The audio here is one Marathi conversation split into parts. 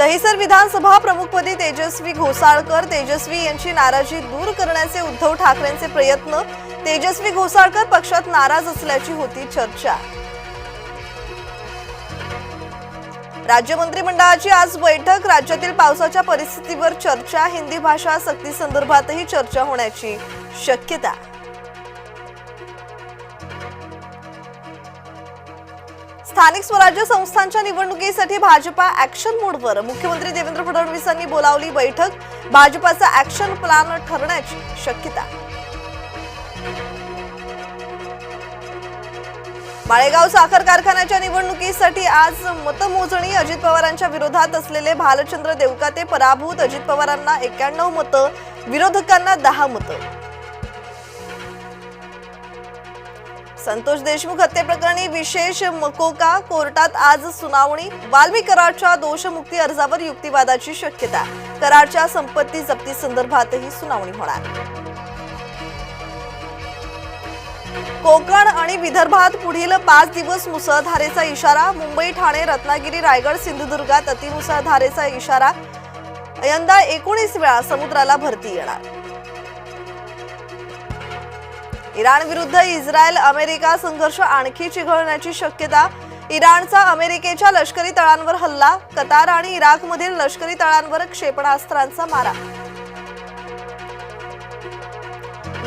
दहिसर विधानसभा प्रमुखपदी तेजस्वी घोसाळकर तेजस्वी यांची नाराजी दूर करण्याचे उद्धव ठाकरेंचे प्रयत्न तेजस्वी घोसाळकर पक्षात नाराज असल्याची होती चर्चा. राज्य मंत्रिमंडळाची आज बैठक राज्यातील पावसाच्या परिस्थितीवर चर्चा हिंदी भाषा सक्ती संदर्भातही चर्चा होण्याची शक्यता. स्थानिक स्वराज्य संस्थांच्या निवडणुकीसाठी भाजपा ऍक्शन मोडवर मुख्यमंत्री देवेंद्र फडणवीसांनी बोलावली बैठक. भाजपाचा ऍक्शन प्लॅन ठरण्याची शक्यता. माळेगाव साखर कारखान्याच्या निवडणुकीसाठी आज मतमोजणी. अजित पवारांच्या विरोधात असलेले भालचंद्र देवकाते पराभूत. अजित पवारांना एक्क्याण्णव मतं विरोधकांना दहा मतं. संतोष देशमुख हत्येप्रकरणी विशेष मकोका कोर्टात आज सुनावणी. वाल्मी कराडच्या दोषमुक्ती अर्जावर युक्तिवादाची शक्यता. कराडच्या संपत्ती जप्ती संदर्भातही सुनावणी होणार. कोकण आणि विदर्भात पुढील पाच दिवस मुसळधारेचा इशारा. मुंबई ठाणे रत्नागिरी रायगड सिंधुदुर्गात अतिमुसळधारेचा इशारा. यंदा एकोणीस वेळा समुद्राला भरती येणार. इराण विरुद्ध इस्रायल अमेरिका संघर्ष आणखी चिघळण्याची शक्यता इराणचा अमेरिकेच्या लष्करी तळांवर हल्ला कतार आणि इराकमधील लष्करी तळांवर क्षेपणास्त्रांचा मारा.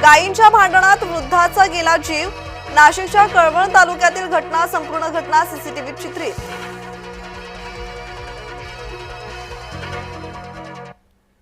गायींच्या भांडणात वृद्धाचा गेला जीव नाशिकच्या कळवण तालुक्यातील घटना संपूर्ण घटना सीसीटीव्हीत चित्रित.